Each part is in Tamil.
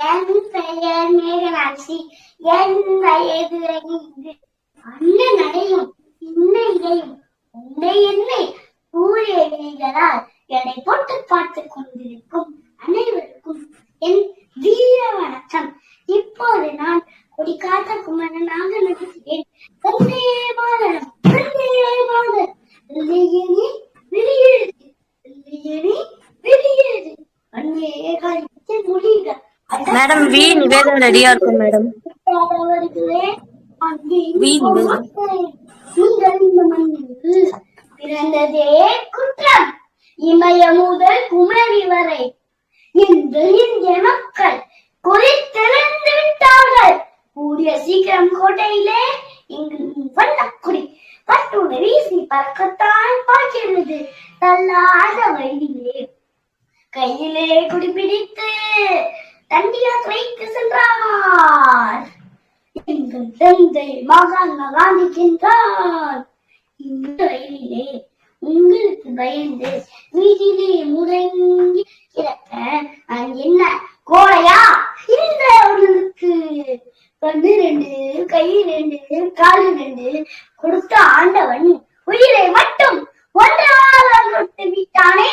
என் பெயர் மேகநாட்சி என் வயது ஐந்து அண்ணன் நடையும் இன்ன இடையும் உன்னை என்னை கூறிய இணைகளால் எடை போட்டு பார்த்துக் கொண்டிருக்கும் அனைவருக்கும் என் வீர வணக்கம். இப்போது நான் கொடிக்காத்த குமரனாக நடிக்கிறேன். மேடம் வி நிவேதம் ரெடியா இருக்கும் மேடம். வி நிவேதம் பிறந்ததே குற்றம். இமய முதல் குமரி வரை இன்று இந்திய மக்கள் திறந்து விட்டார்கள். கூடிய சீக்கிரம் கோட்டையிலே இங்கு வண்ணக்குடி பட்டுணை வீசி பறக்கத்தான் பார்க்கிறது தள்ளாத வழியிலே கையிலே குடிபிடித்து தண்டியார் வைத்து சென்றார். எங்கள் தந்தை மகாத்மா காந்தி சென்றார் இந்த ரயிலிலே உங்களுக்கு பயந்து வீதியிலே முடங்கி கிடக்க நான் என்ன கோழையா? இந்த அவர்களுக்கு கண்ணு ரெண்டு கை ரெண்டு காலு ரெண்டு கொடுத்த ஆண்டவன் உயிரை மட்டும் ஒன்றாக விட்டானே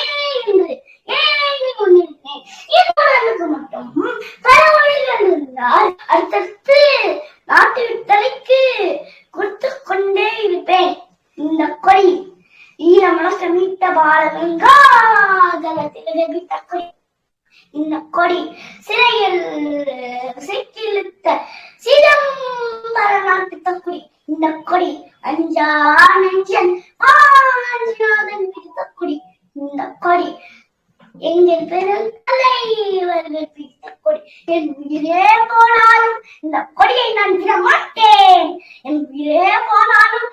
என்றால் அடுத்தடுத்து நாட்டு விட்டலைக்கு கொடுத்து கொண்டே இருப்பேன். இந்த கொடி ஈரமலக்க மீட்ட பாரதங்காதலத்தில் கொடி. இந்த கொடி சிறையில் சிக்கிழுத்த சிதம்பர நாட்டு தக்குடி இந்த கொடி அஞ்சா நெஞ்சன் ஆஞ்சிநாதன் பிடித்த கொடி. இந்த கொடி எங்கள் பெரும் தலைவர்கள் கொடி. என் உயிரே போனாலும் இந்த கொடியை நான் விட மாட்டேன். என் உயிரே போனாலும்